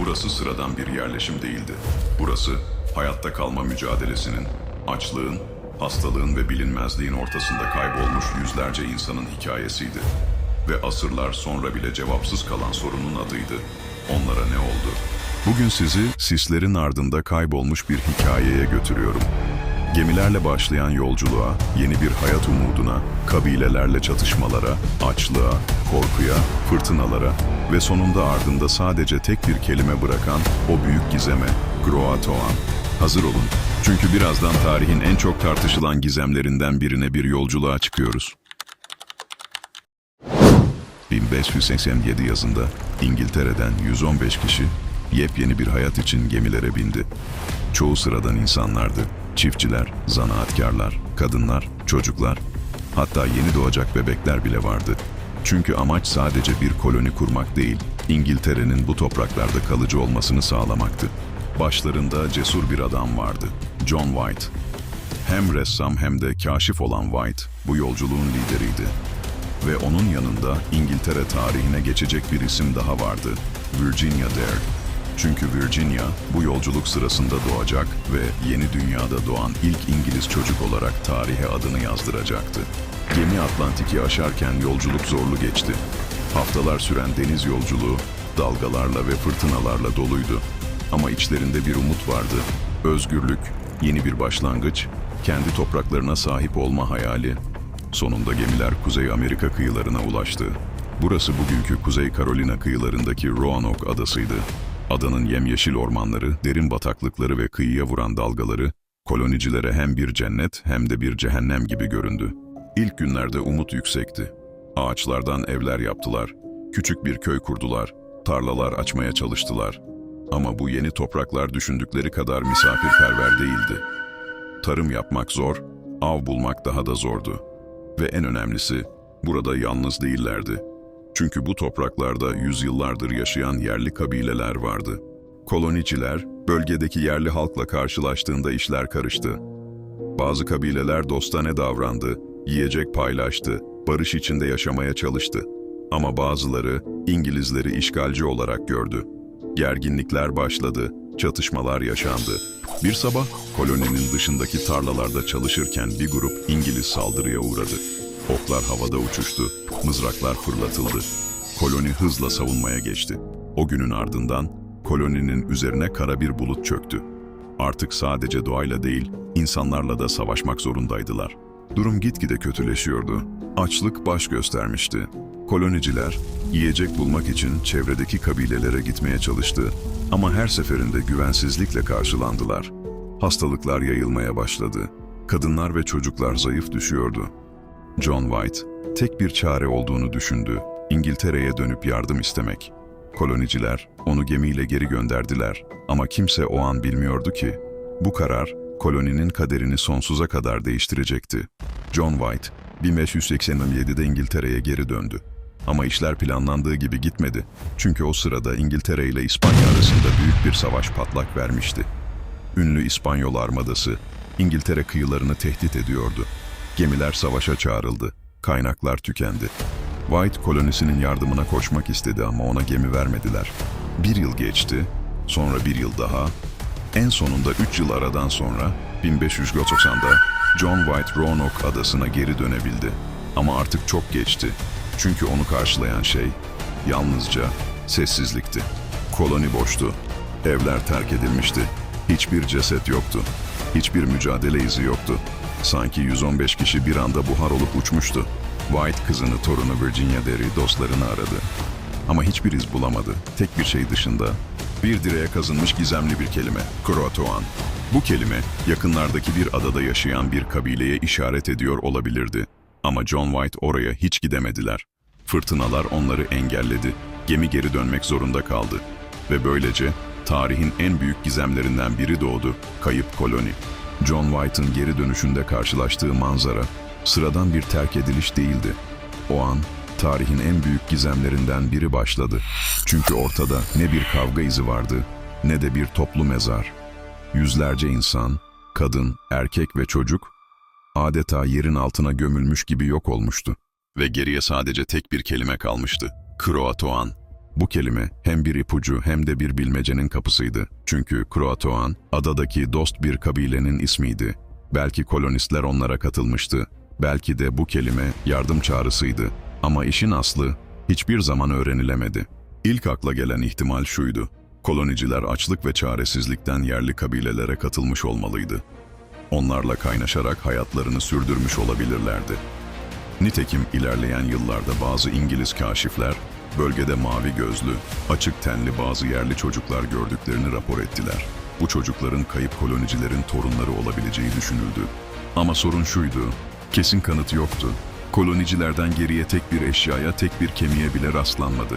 Burası sıradan bir yerleşim değildi. Burası hayatta kalma mücadelesinin, açlığın, hastalığın ve bilinmezliğin ortasında kaybolmuş yüzlerce insanın hikayesiydi. Ve asırlar sonra bile cevapsız kalan sorunun adıydı. Onlara ne oldu? Bugün sizi sislerin ardında kaybolmuş bir hikayeye götürüyorum. Gemilerle başlayan yolculuğa, yeni bir hayat umuduna, kabilelerle çatışmalara, açlığa, korkuya, fırtınalara ve sonunda ardında sadece tek bir kelime bırakan o büyük gizeme, Groatoan. Hazır olun. Çünkü birazdan tarihin en çok tartışılan gizemlerinden birine bir yolculuğa çıkıyoruz. 1587 yazında İngiltere'den 115 kişi yepyeni bir hayat için gemilere bindi. Çoğu sıradan insanlardı. Çiftçiler, zanaatkarlar, kadınlar, çocuklar, hatta yeni doğacak bebekler bile vardı. Çünkü amaç sadece bir koloni kurmak değil, İngiltere'nin bu topraklarda kalıcı olmasını sağlamaktı. Başlarında cesur bir adam vardı, John White. Hem ressam hem de kaşif olan White bu yolculuğun lideriydi. Ve onun yanında İngiltere tarihine geçecek bir isim daha vardı, Virginia Dare. Çünkü Virginia bu yolculuk sırasında doğacak ve yeni dünyada doğan ilk İngiliz çocuk olarak tarihe adını yazdıracaktı. Gemi Atlantik'i aşarken yolculuk zorlu geçti. Haftalar süren deniz yolculuğu dalgalarla ve fırtınalarla doluydu. Ama içlerinde bir umut vardı. Özgürlük, yeni bir başlangıç, kendi topraklarına sahip olma hayali. Sonunda gemiler Kuzey Amerika kıyılarına ulaştı. Burası bugünkü Kuzey Carolina kıyılarındaki Roanoke adasıydı. Adanın yemyeşil ormanları, derin bataklıkları ve kıyıya vuran dalgaları, kolonicilere hem bir cennet hem de bir cehennem gibi göründü. İlk günlerde umut yüksekti. Ağaçlardan evler yaptılar, küçük bir köy kurdular, tarlalar açmaya çalıştılar. Ama bu yeni topraklar düşündükleri kadar misafirperver değildi. Tarım yapmak zor, av bulmak daha da zordu. Ve en önemlisi, burada yalnız değillerdi. Çünkü bu topraklarda yüzyıllardır yaşayan yerli kabileler vardı. Koloniciler, bölgedeki yerli halkla karşılaştığında işler karıştı. Bazı kabileler dostane davrandı, yiyecek paylaştı, barış içinde yaşamaya çalıştı. Ama bazıları İngilizleri işgalci olarak gördü. Gerginlikler başladı, çatışmalar yaşandı. Bir sabah koloninin dışındaki tarlalarda çalışırken bir grup İngiliz saldırıya uğradı. Oklar havada uçuştu, mızraklar fırlatıldı. Koloni hızla savunmaya geçti. O günün ardından koloninin üzerine kara bir bulut çöktü. Artık sadece doğayla değil, insanlarla da savaşmak zorundaydılar. Durum gitgide kötüleşiyordu. Açlık baş göstermişti. Koloniciler yiyecek bulmak için çevredeki kabilelere gitmeye çalıştı ama her seferinde güvensizlikle karşılandılar. Hastalıklar yayılmaya başladı. Kadınlar ve çocuklar zayıf düşüyordu. John White tek bir çare olduğunu düşündü. İngiltere'ye dönüp yardım istemek. Koloniciler onu gemiyle geri gönderdiler ama kimse o an bilmiyordu ki bu karar koloninin kaderini sonsuza kadar değiştirecekti. John White 1587'de İngiltere'ye geri döndü. Ama işler planlandığı gibi gitmedi. Çünkü o sırada İngiltere ile İspanya arasında büyük bir savaş patlak vermişti. Ünlü İspanyol armadası İngiltere kıyılarını tehdit ediyordu. Gemiler savaşa çağrıldı. Kaynaklar tükendi. White kolonisinin yardımına koşmak istedi ama ona gemi vermediler. Bir yıl geçti, sonra bir yıl daha. En sonunda üç yıl aradan sonra 1590'da John White Roanoke adasına geri dönebildi. Ama artık çok geçti. Çünkü onu karşılayan şey yalnızca sessizlikti. Koloni boştu. Evler terk edilmişti. Hiçbir ceset yoktu. Hiçbir mücadele izi yoktu. Sanki 115 kişi bir anda buhar olup uçmuştu. White kızını, torunu Virginia Derry dostlarını aradı. Ama hiçbir iz bulamadı. Tek bir şey dışında. Bir direğe kazınmış gizemli bir kelime. Croatoan. Bu kelime yakınlardaki bir adada yaşayan bir kabileye işaret ediyor olabilirdi. Ama John White oraya hiç gidemediler. Fırtınalar onları engelledi. Gemi geri dönmek zorunda kaldı. Ve böylece tarihin en büyük gizemlerinden biri doğdu. Kayıp koloni. John White'ın geri dönüşünde karşılaştığı manzara sıradan bir terk ediliş değildi. O an tarihin en büyük gizemlerinden biri başladı. Çünkü ortada ne bir kavga izi vardı ne de bir toplu mezar. Yüzlerce insan, kadın, erkek ve çocuk adeta yerin altına gömülmüş gibi yok olmuştu. Ve geriye sadece tek bir kelime kalmıştı. Kroatoan. Bu kelime hem bir ipucu hem de bir bilmecenin kapısıydı. Çünkü Kroatoan, adadaki dost bir kabilenin ismiydi. Belki kolonistler onlara katılmıştı. Belki de bu kelime yardım çağrısıydı. Ama işin aslı hiçbir zaman öğrenilemedi. İlk akla gelen ihtimal şuydu. Koloniciler açlık ve çaresizlikten yerli kabilelere katılmış olmalıydı. Onlarla kaynaşarak hayatlarını sürdürmüş olabilirlerdi. Nitekim ilerleyen yıllarda bazı İngiliz kaşifler, bölgede mavi gözlü, açık tenli bazı yerli çocuklar gördüklerini rapor ettiler. Bu çocukların kayıp kolonicilerin torunları olabileceği düşünüldü. Ama sorun şuydu, kesin kanıt yoktu. Kolonicilerden geriye tek bir eşyaya, tek bir kemiğe bile rastlanmadı.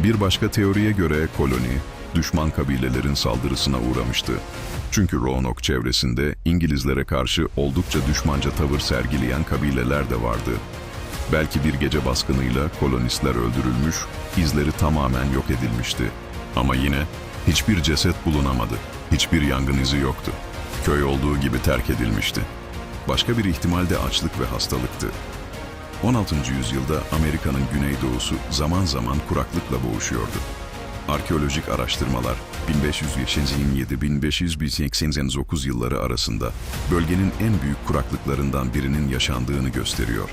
Bir başka teoriye göre koloni, düşman kabilelerin saldırısına uğramıştı. Çünkü Roanoke çevresinde İngilizlere karşı oldukça düşmanca tavır sergileyen kabileler de vardı. Belki bir gece baskınıyla kolonistler öldürülmüş, izleri tamamen yok edilmişti. Ama yine hiçbir ceset bulunamadı, hiçbir yangın izi yoktu. Köy olduğu gibi terk edilmişti. Başka bir ihtimal de açlık ve hastalıktı. 16. yüzyılda Amerika'nın güneydoğusu zaman zaman kuraklıkla boğuşuyordu. Arkeolojik araştırmalar 1527-1589 yılları arasında bölgenin en büyük kuraklıklarından birinin yaşandığını gösteriyor.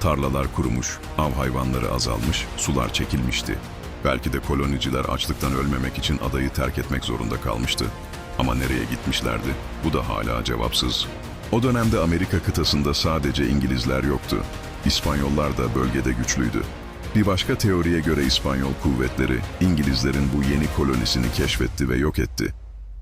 Tarlalar kurumuş, av hayvanları azalmış, sular çekilmişti. Belki de koloniciler açlıktan ölmemek için adayı terk etmek zorunda kalmıştı. Ama nereye gitmişlerdi? Bu da hala cevapsız. O dönemde Amerika kıtasında sadece İngilizler yoktu. İspanyollar da bölgede güçlüydü. Bir başka teoriye göre İspanyol kuvvetleri İngilizlerin bu yeni kolonisini keşfetti ve yok etti.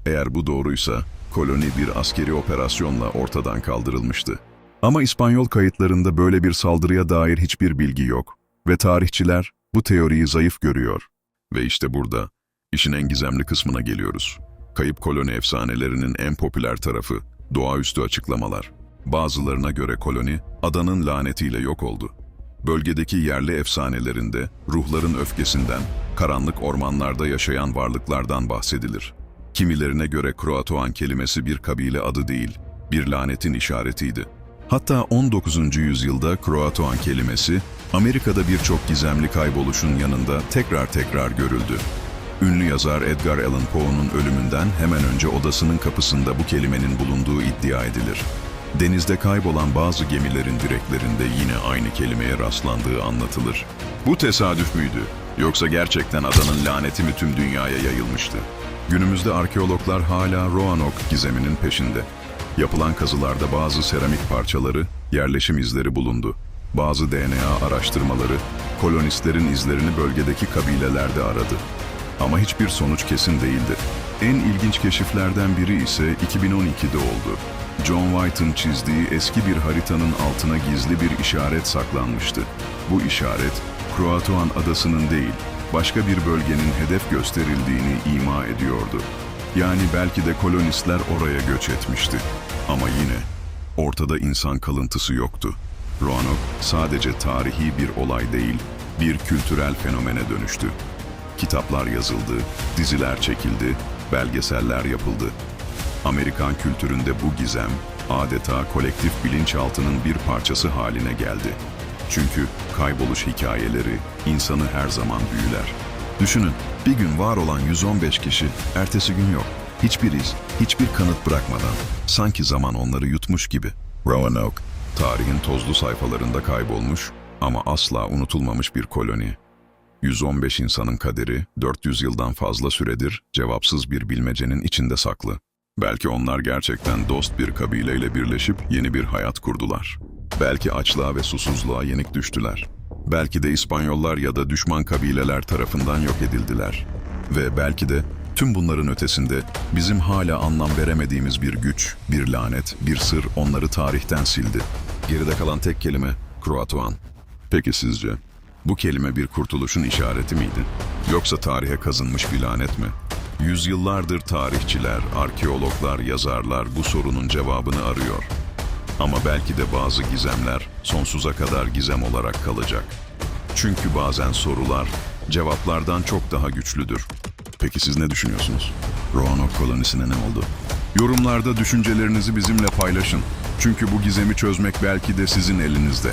Eğer bu doğruysa koloni bir askeri operasyonla ortadan kaldırılmıştı. Ama İspanyol kayıtlarında böyle bir saldırıya dair hiçbir bilgi yok ve tarihçiler bu teoriyi zayıf görüyor. Ve işte burada işin en gizemli kısmına geliyoruz. Kayıp koloni efsanelerinin en popüler tarafı doğaüstü açıklamalar. Bazılarına göre koloni adanın lanetiyle yok oldu. Bölgedeki yerli efsanelerinde ruhların öfkesinden, karanlık ormanlarda yaşayan varlıklardan bahsedilir. Kimilerine göre Kroatoan kelimesi bir kabile adı değil, bir lanetin işaretiydi. Hatta 19. yüzyılda Kroatoan kelimesi Amerika'da birçok gizemli kayboluşun yanında tekrar tekrar görüldü. Ünlü yazar Edgar Allan Poe'nun ölümünden hemen önce odasının kapısında bu kelimenin bulunduğu iddia edilir. Denizde kaybolan bazı gemilerin direklerinde yine aynı kelimeye rastlandığı anlatılır. Bu tesadüf müydü? Yoksa gerçekten adanın laneti mi tüm dünyaya yayılmıştı? Günümüzde arkeologlar hala Roanoke gizeminin peşinde. Yapılan kazılarda bazı seramik parçaları, yerleşim izleri bulundu. Bazı DNA araştırmaları, kolonistlerin izlerini bölgedeki kabilelerde aradı. Ama hiçbir sonuç kesin değildi. En ilginç keşiflerden biri ise 2012'de oldu. John White'ın çizdiği eski bir haritanın altına gizli bir işaret saklanmıştı. Bu işaret, Kroatoan adasının değil, başka bir bölgenin hedef gösterildiğini ima ediyordu. Yani belki de kolonistler oraya göç etmişti. Ama yine ortada insan kalıntısı yoktu. Roanoke sadece tarihi bir olay değil, bir kültürel fenomene dönüştü. Kitaplar yazıldı, diziler çekildi, belgeseller yapıldı. Amerikan kültüründe bu gizem adeta kolektif bilinçaltının bir parçası haline geldi. Çünkü kayboluş hikayeleri insanı her zaman büyüler. Düşünün, bir gün var olan 115 kişi, ertesi gün yok. Hiçbir iz, hiçbir kanıt bırakmadan, sanki zaman onları yutmuş gibi. Roanoke, tarihin tozlu sayfalarında kaybolmuş ama asla unutulmamış bir koloni. 115 insanın kaderi 400 yıldan fazla süredir cevapsız bir bilmecenin içinde saklı. Belki onlar gerçekten dost bir kabileyle birleşip yeni bir hayat kurdular. Belki açlığa ve susuzluğa yenik düştüler. Belki de İspanyollar ya da düşman kabileler tarafından yok edildiler. Ve belki de tüm bunların ötesinde bizim hala anlam veremediğimiz bir güç, bir lanet, bir sır onları tarihten sildi. Geride kalan tek kelime Kroatoan. Peki sizce bu kelime bir kurtuluşun işareti miydi? Yoksa tarihe kazınmış bir lanet mi? Yüzyıllardır tarihçiler, arkeologlar, yazarlar bu sorunun cevabını arıyor. Ama belki de bazı gizemler sonsuza kadar gizem olarak kalacak. Çünkü bazen sorular cevaplardan çok daha güçlüdür. Peki siz ne düşünüyorsunuz? Roanoke kolonisine ne oldu? Yorumlarda düşüncelerinizi bizimle paylaşın. Çünkü bu gizemi çözmek belki de sizin elinizde.